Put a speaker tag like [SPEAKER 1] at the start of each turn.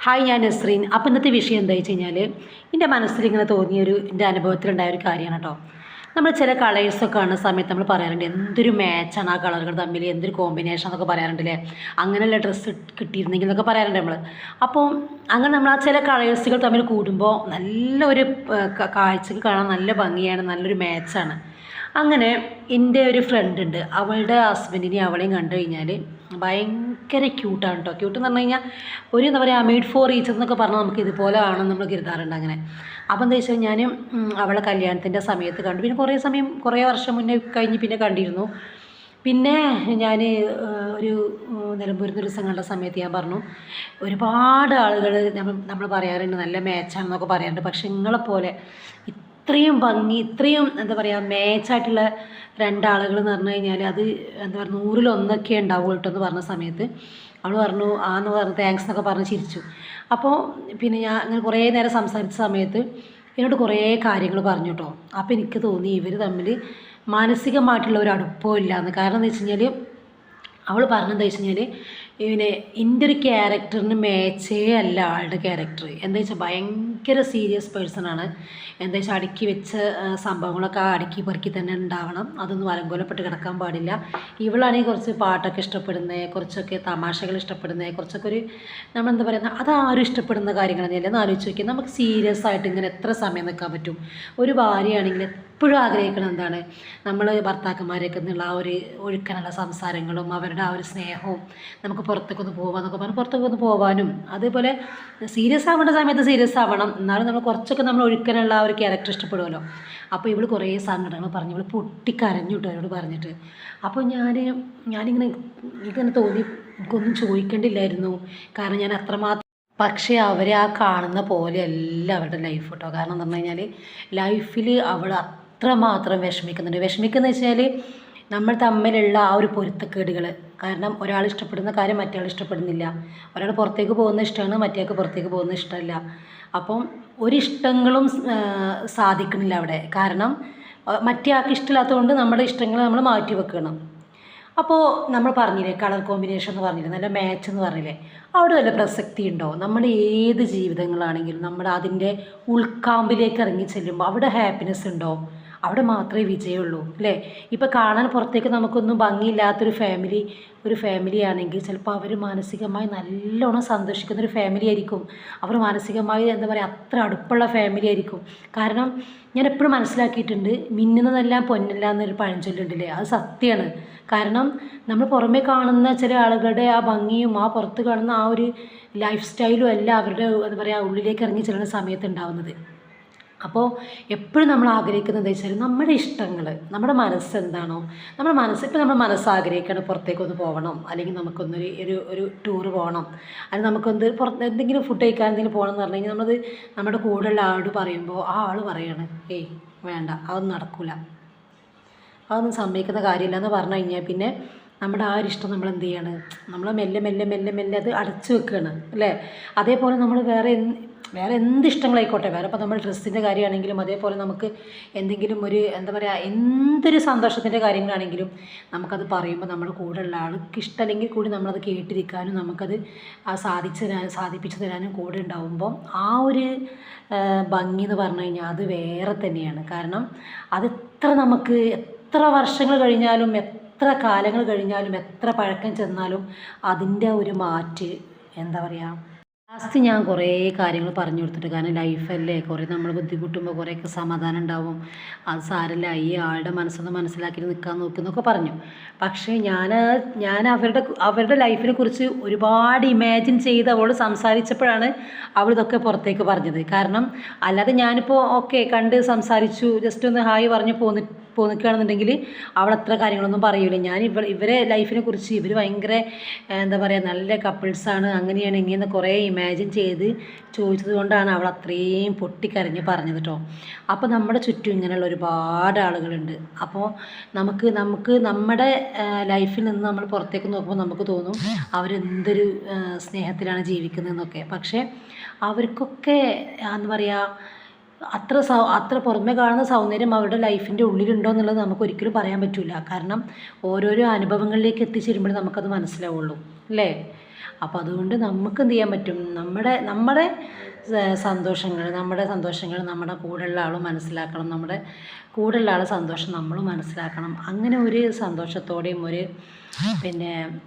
[SPEAKER 1] Hi ഞാൻ നസ്രീൻ. അപ്പോൾ ഇന്നത്തെ വിഷയം എന്താ വെച്ച് കഴിഞ്ഞാൽ എന്റെ മനസ്സിൽ ഇങ്ങനെ തോന്നിയൊരു എന്റെ അനുഭവത്തിലുണ്ടായ ഒരു കാര്യമാണ് കേട്ടോ. നമ്മൾ ചില കളേഴ്സൊക്കെ കാണുന്ന സമയത്ത് നമ്മൾ പറയാറുണ്ട് എന്തൊരു മാച്ചാണ് ആ കളറുകൾ തമ്മിൽ എന്തൊരു കോമ്പിനേഷൻ എന്നൊക്കെ പറയാറുണ്ടല്ലേ അങ്ങനെയുള്ള ഡ്രസ്സ് കിട്ടിയിരുന്നെങ്കിൽ എന്നൊക്കെ പറയാറുണ്ട് നമ്മൾ അപ്പോൾ അങ്ങനെ നമ്മൾ ആ ചില കളേഴ്സുകൾ തമ്മിൽ കൂടുമ്പോൾ നല്ലൊരു കാഴ്ചക്ക് കാണാൻ നല്ല ഭംഗിയാണ് നല്ലൊരു മാച്ചാണ് അങ്ങനെ എന്റെ ഒരു ഫ്രണ്ട് ഉണ്ട് അവളുടെ ഹസ്ബൻഡിനെ അവളെയും കണ്ടു കഴിഞ്ഞാൽ ഭയങ്കര ക്യൂട്ടാണ് കേട്ടോ ക്യൂട്ട് എന്ന് പറഞ്ഞു കഴിഞ്ഞാൽ ഒരു എന്താ പറയുക മെയ്ഡ് ഫോർ ഈച്ചർ എന്നൊക്കെ പറഞ്ഞാൽ നമുക്ക് ഇതുപോലെ ആണെന്ന് നമ്മൾ കരുതാറുണ്ട് അങ്ങനെ. അപ്പോൾ എന്താ വെച്ചാൽ ഞാൻ അവളെ കല്യാണത്തിന്റെ സമയത്ത് കണ്ടു. പിന്നെ കുറേ സമയം കുറേ വർഷം മുന്നേ കഴിഞ്ഞ് പിന്നെ കണ്ടിരുന്നു. പിന്നെ ഞാൻ ഒരു നിലമ്പൂരിൽ നിന്ന് ഒരു ദിവസം കണ്ട സമയത്ത് ഞാൻ പറഞ്ഞു ഒരുപാട് ആളുകൾ നമ്മൾ നമ്മൾ പറയാറുണ്ട് നല്ല മാച്ചാണെന്നൊക്കെ പറയാറുണ്ട്. പക്ഷെ നിങ്ങളെപ്പോലെ ഇത്രയും ഭംഗി ഇത്രയും എന്താ പറയുക മേച്ചായിട്ടുള്ള രണ്ടാളുകൾ എന്ന് പറഞ്ഞു കഴിഞ്ഞാൽ അത് എന്താ പറയുക നൂറിലൊന്നൊക്കെ ഉണ്ടാവുള്ളൂ കേട്ടോ എന്ന് പറഞ്ഞ സമയത്ത്. അവൾ പറഞ്ഞു ആ എന്ന് പറഞ്ഞു താങ്ക്സ് എന്നൊക്കെ പറഞ്ഞ് ചിരിച്ചു. അപ്പോൾ പിന്നെ ഞാൻ അങ്ങനെ കുറേ നേരം സംസാരിച്ച സമയത്ത് എന്നോട് കുറേ കാര്യങ്ങൾ പറഞ്ഞു കേട്ടോ. അപ്പോൾ എനിക്ക് തോന്നി ഇവർ തമ്മിൽ മാനസികമായിട്ടുള്ള ഒരു അടുപ്പവും എന്ന് കാരണം എന്താ വെച്ച് കഴിഞ്ഞാൽ അവൾ പറഞ്ഞെന്താ വെച്ച് കഴിഞ്ഞാൽ ഇവനെ എന്റെ ഒരു ക്യാരക്ടറിന് മാച്ചേ അല്ല ആളുടെ ക്യാരക്ടർ. എന്താ വെച്ചാൽ ഭയങ്കര സീരിയസ് പേഴ്സണാണ് എന്താ വെച്ചാൽ അടുക്കി വെച്ച സംഭവങ്ങളൊക്കെ അടുക്കി പെറുക്കി തന്നെ ഉണ്ടാവണം. അതൊന്നും അലങ്കോലപ്പെട്ട് കിടക്കാൻ പാടില്ല. ഇവളാണെങ്കിൽ കുറച്ച് പാട്ടൊക്കെ ഇഷ്ടപ്പെടുന്നത് കുറച്ചൊക്കെ തമാശകൾ ഇഷ്ടപ്പെടുന്നത് കുറച്ചൊക്കെ ഒരു നമ്മളെന്താ പറയുന്നത് അതാരും ഇഷ്ടപ്പെടുന്ന കാര്യങ്ങൾ എന്ന് ആലോചിച്ച് നോക്കിയാൽ നമുക്ക് സീരിയസ് ആയിട്ട് ഇങ്ങനെ എത്ര സമയം നിൽക്കാൻ പറ്റും? ഒരു ഭാര്യയാണെങ്കിൽ എപ്പോഴും ആഗ്രഹിക്കണം എന്താണ്? നമ്മൾ ഭർത്താക്കന്മാരെയൊക്കെ നിന്നുള്ള ആ ഒരു ഒഴുക്കനുള്ള സംസാരങ്ങളും അവരുടെ ആ ഒരു സ്നേഹവും നമുക്ക് പുറത്തേക്ക് ഒന്ന് പോകാമെന്നൊക്കെ പറഞ്ഞാൽ പുറത്തേക്ക് ഒന്ന് പോകാനും അതേപോലെ സീരിയസ് ആവേണ്ട സമയത്ത് സീരിയസ് ആവണം. എന്നാലും നമ്മൾ കുറച്ചൊക്കെ നമ്മൾ ഒഴുക്കനുള്ള ആ ഒരു ക്യാരക്ടർ ഇഷ്ടപ്പെടുമല്ലോ. അപ്പോൾ ഇവൾ കുറേ സങ്കടങ്ങൾ പറഞ്ഞു ഇവൾ പൊട്ടിക്കരഞ്ഞു കേട്ടോ പറഞ്ഞിട്ട്. അപ്പോൾ ഞാൻ ഞാനിങ്ങനെ എനിക്കിങ്ങനെ തോന്നി എനിക്കൊന്നും ചോദിക്കേണ്ടില്ലായിരുന്നു. കാരണം ഞാൻ അത്രമാത്രം പക്ഷേ അവരെ ആ കാണുന്ന പോലെയല്ല അവരുടെ ലൈഫ് കേട്ടോ കാരണം എന്ന് പറഞ്ഞു കഴിഞ്ഞാൽ ലൈഫിൽ അവൾ അത്രമാത്രം വിഷമിക്കുന്നുണ്ട്. വിഷമിക്കുന്ന വെച്ചാൽ നമ്മൾ തമ്മിലുള്ള ആ ഒരു പൊരുത്തക്കേടുകൾ കാരണം ഒരാൾ ഇഷ്ടപ്പെടുന്ന കാര്യം മറ്റേ ഇഷ്ടപ്പെടുന്നില്ല. ഒരാൾ പുറത്തേക്ക് പോകുന്ന ഇഷ്ടമാണ് മറ്റേക്ക് പുറത്തേക്ക് പോകുന്ന ഇഷ്ടമല്ല. അപ്പം ഒരിഷ്ടങ്ങളും സാധിക്കുന്നില്ല അവിടെ. കാരണം മറ്റേ ആൾക്ക് ഇഷ്ടമില്ലാത്തതുകൊണ്ട് നമ്മുടെ ഇഷ്ടങ്ങൾ നമ്മൾ മാറ്റി വെക്കണം. അപ്പോൾ നമ്മൾ പറഞ്ഞില്ലേ കളർ കോമ്പിനേഷൻ എന്ന് പറഞ്ഞില്ലേ നല്ല മാച്ച് എന്ന് പറഞ്ഞില്ലേ? അവിടെ വല്ല പ്രസക്തി ഉണ്ടോ? നമ്മൾ ഏത് ജീവിതങ്ങളാണെങ്കിലും നമ്മൾ അതിന്റെ ഉൾക്കാമ്പിലേക്ക് ഇറങ്ങി ചെല്ലുമ്പോൾ അവിടെ ഹാപ്പിനെസ് ഉണ്ടോ? അവിടെ മാത്രമേ വിജയമുള്ളൂ അല്ലേ? ഇപ്പോൾ കാണാൻ പുറത്തേക്ക് നമുക്കൊന്നും ഭംഗിയില്ലാത്തൊരു ഫാമിലി ഒരു ഫാമിലി ആണെങ്കിൽ ചിലപ്പോൾ അവർ മാനസികമായി നല്ലോണം സന്തോഷിക്കുന്ന ഒരു ഫാമിലി ആയിരിക്കും. അവർ മാനസികമായി എന്താ പറയുക അത്ര അടുപ്പുള്ള ഫാമിലി ആയിരിക്കും. കാരണം ഞാൻ എപ്പോഴും മനസ്സിലാക്കിയിട്ടുണ്ട് മിന്നുന്നതെല്ലാം പൊന്നല്ല എന്നൊരു പഴഞ്ചൊല്ലുണ്ടല്ലേ? അത് സത്യമാണ്. കാരണം നമ്മൾ പുറമേ കാണുന്ന ചില ആളുകളുടെ ആ ഭംഗിയും ആ പുറത്ത് കാണുന്ന ആ ഒരു ലൈഫ് സ്റ്റൈലും എല്ലാം അവരുടെ എന്താ പറയുക ഉള്ളിലേക്ക് ഇറങ്ങി ചെല്ലുന്ന സമയത്ത് ഉണ്ടാവുന്നത്. അപ്പോൾ എപ്പോഴും നമ്മൾ ആഗ്രഹിക്കുന്നത് വെച്ചാൽ നമ്മുടെ ഇഷ്ടങ്ങൾ നമ്മുടെ മനസ്സ് എന്താണോ നമ്മുടെ മനസ്സ് ഇപ്പോൾ നമ്മുടെ മനസ്സ് ആഗ്രഹിക്കുകയാണ് പുറത്തേക്കൊന്ന് പോകണം അല്ലെങ്കിൽ നമുക്കൊന്നൊരു ഒരു ഒരു ടൂർ പോകണം അല്ലെങ്കിൽ നമുക്കൊന്ന് പുറത്ത് എന്തെങ്കിലും ഫുഡ് കഴിക്കാൻ എന്തെങ്കിലും പോകണം എന്ന് പറഞ്ഞു കഴിഞ്ഞാൽ നമ്മളത് നമ്മുടെ കൂടെയുള്ള ആളോട് പറയുമ്പോൾ ആ ആൾ പറയാണ് ഏയ് വേണ്ട അതൊന്നും നടക്കില്ല അതൊന്നും സമ്മതിക്കുന്ന കാര്യമില്ല എന്ന് പറഞ്ഞു കഴിഞ്ഞാൽ പിന്നെ നമ്മുടെ ആ ഒരു ഇഷ്ടം നമ്മൾ എന്ത് ചെയ്യാണ്? നമ്മൾ മെല്ലെ മെല്ലെ മെല്ലെ മെല്ലെ അത് അടച്ചു വെക്കുകയാണ് അല്ലേ? അതേപോലെ നമ്മൾ വേറെ വേറെ എന്ത് ഇഷ്ടങ്ങളായിക്കോട്ടെ? വേറെ ഇപ്പോൾ നമ്മൾ ഡ്രസ്സിന്റെ കാര്യമാണെങ്കിലും അതേപോലെ നമുക്ക് എന്തെങ്കിലും ഒരു എന്താ പറയുക എന്തൊരു സന്തോഷത്തിന്റെ കാര്യങ്ങളാണെങ്കിലും നമുക്കത് പറയുമ്പോൾ നമ്മുടെ കൂടെയുള്ള ആൾക്ക് ഇഷ്ടമല്ലെങ്കിൽ കൂടി നമ്മളത് കേട്ടിരിക്കാനും നമുക്കത് ആ സാധിച്ചു തരാനും സാധിപ്പിച്ചു തരാനും കൂടെ ഉണ്ടാവുമ്പോൾ ആ ഒരു ഭംഗി എന്ന് പറഞ്ഞു കഴിഞ്ഞാൽ അത് വേറെ തന്നെയാണ്. കാരണം അത് എത്ര നമുക്ക് എത്ര വർഷങ്ങൾ കഴിഞ്ഞാലും എത്ര കാലങ്ങൾ കഴിഞ്ഞാലും എത്ര പഴക്കം ചെന്നാലും അതിന്റെ ഒരു മാറ്റ് എന്താ പറയുക ലാസ്റ്റ് ഞാൻ കുറേ കാര്യങ്ങൾ പറഞ്ഞു കൊടുത്തിട്ട് കാരണം ലൈഫല്ലേ കുറേ നമ്മൾ ബുദ്ധിമുട്ടുമ്പോൾ കുറേയൊക്കെ സമാധാനം ഉണ്ടാവും. അത് സാരല്ല ഈ ആളുടെ മനസ്സൊന്ന് മനസ്സിലാക്കി നിൽക്കാൻ നോക്കുന്നൊക്കെ പറഞ്ഞു. പക്ഷേ ഞാൻ ഞാൻ അവരുടെ അവരുടെ ലൈഫിനെ കുറിച്ച് ഒരുപാട് ഇമാജിൻ ചെയ്ത് അവൾ സംസാരിച്ചപ്പോഴാണ് അവൾ ഇതൊക്കെ പുറത്തേക്ക് പറഞ്ഞത്. കാരണം അല്ലാതെ ഞാനിപ്പോൾ ഓക്കെ കണ്ട് സംസാരിച്ചു ജസ്റ്റ് ഒന്ന് ഹായ് പറഞ്ഞു പോന്നി പോന്നിക്കുകയാണെന്നുണ്ടെങ്കിൽ അവൾ അത്ര കാര്യങ്ങളൊന്നും പറയൂല. ഞാൻ ഇവ ഇവരെ ലൈഫിനെ കുറിച്ച് ഇവർ ഭയങ്കര എന്താ പറയുക നല്ല കപ്പിൾസാണ് അങ്ങനെയാണ് ഇങ്ങനെ കുറേ ഇമാജിൻ ചെയ്ത് ചോദിച്ചത് കൊണ്ടാണ് അവൾ അത്രയും പൊട്ടിക്കരഞ്ഞ് പറഞ്ഞത് കേട്ടോ അപ്പോൾ നമ്മുടെ ചുറ്റും ഇങ്ങനെയുള്ള ഒരുപാട് ആളുകളുണ്ട്. അപ്പോൾ നമുക്ക് നമുക്ക് നമ്മുടെ ലൈഫിൽ നിന്ന് നമ്മൾ പുറത്തേക്ക് നോക്കുമ്പോൾ നമുക്ക് തോന്നും അവരെന്തൊരു സ്നേഹത്തിലാണ് ജീവിക്കുന്നതെന്നൊക്കെ. പക്ഷേ അവർക്കൊക്കെ എന്താ പറയുക അത്ര സൗ അത്ര പുറമെ കാണുന്ന സൗന്ദര്യം അവരുടെ ലൈഫിന്റെ ഉള്ളിലുണ്ടോ എന്നുള്ളത് നമുക്ക് ഒരിക്കലും പറയാൻ പറ്റില്ല കാരണം ഓരോരോ അനുഭവങ്ങളിലേക്ക് എത്തിച്ചേരുമ്പോൾ നമുക്കത് മനസ്സിലാവുള്ളൂ. അല്ലേ? അപ്പോൾ അതുകൊണ്ട് നമുക്ക് എന്ത് ചെയ്യാൻ പറ്റും? നമ്മുടെ നമ്മുടെ സന്തോഷങ്ങൾ നമ്മുടെ സന്തോഷങ്ങൾ നമ്മുടെ കൂടെയുള്ള ആളും മനസ്സിലാക്കണം. നമ്മുടെ കൂടെയുള്ള ആളെ സന്തോഷം നമ്മളും മനസ്സിലാക്കണം. അങ്ങനെ ഒരു സന്തോഷത്തോടെയും ഒരു പിന്നെ